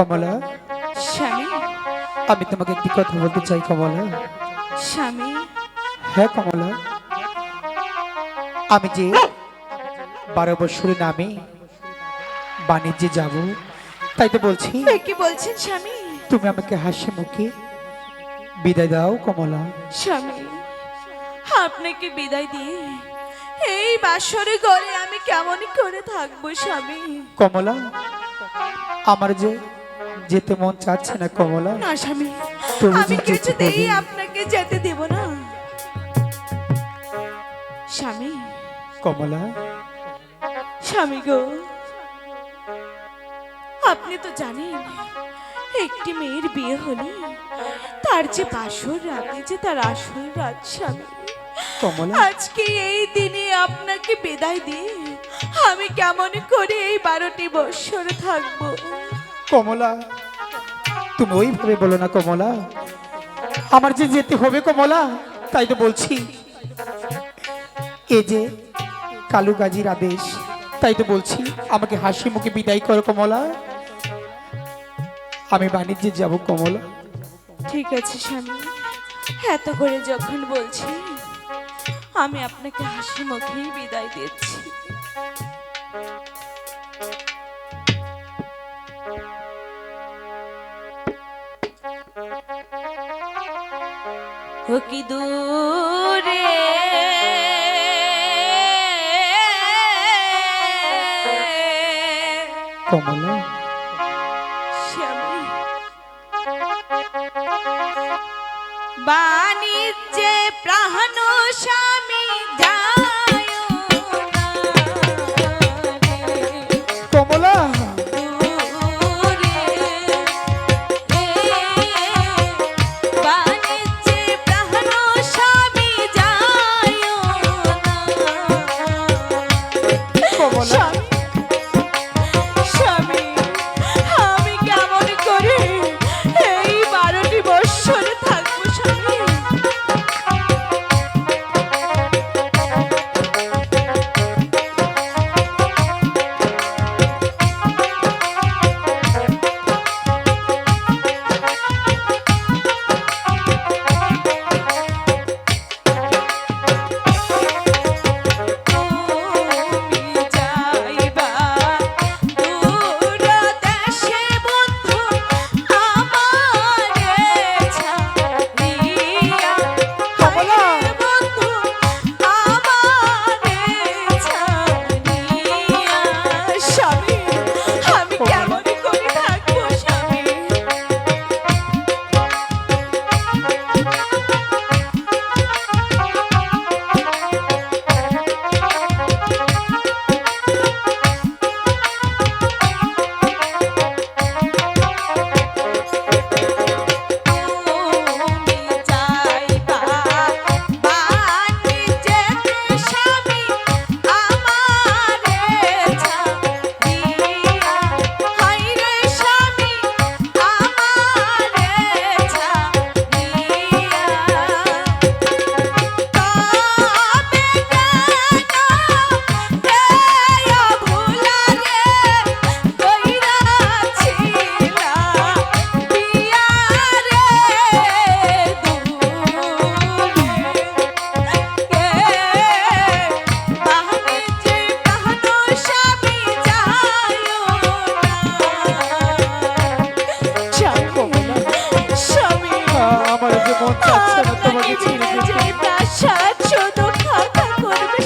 কমলা। স্বামী? আমি তোমাকে একটি কথা বলতে চাই কমলা। স্বামী? হ্যাঁ কমলা। আমি যে বারো বছরের নামে বাণিজ্যে যাব তাই তো বলছি। কি বলছেন স্বামী? তুমি আমাকে হাসি মুখে বিদায় দাও কমলা। স্বামী আপনাকে বিদায় দিয়ে এই বাসরে ঘরে আমি কেমন করে থাকব স্বামী? কমলা আমার যে যেতে মন চাচ্ছে না কমলা। না স্বামী আমি কিছুতেই আপনাকে যেতে দেব না। স্বামী। কমলা। স্বামী গো আপনি তো জানেন একটি মেয়ের বিয়ে হলে তার যে বাসর রাতে যে তার আসল রাত স্বামী কমলা। আজকে এই দিনে আপনাকে বিদায় দিয়ে আমি কেমন করে এই বারোটি বৎসর থাকব? কমলা তুমি ওইভাবে বলো না কমলা। আমার যে যেতে হবে কমলা, তাই তো বলছি। এ যে কালু গাজীর আদেশ, তাই তো বলছি। আমাকে হাসি মুখে বিদায় করো কমলা। আমি বাণিজ্যে যাব কমলা। ঠিক আছে স্বামী। এত করে যখন বলছি, আমি আপনাকে হাসি মুখেই বিদায় দিচ্ছি। কি দূরে? কমলা?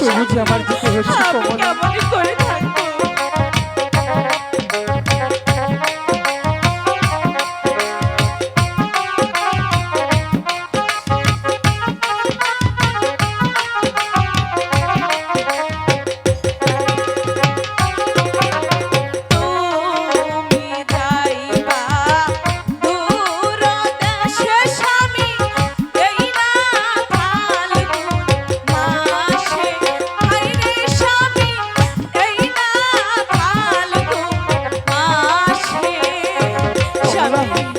যে আমার দিকে হেসে Bye.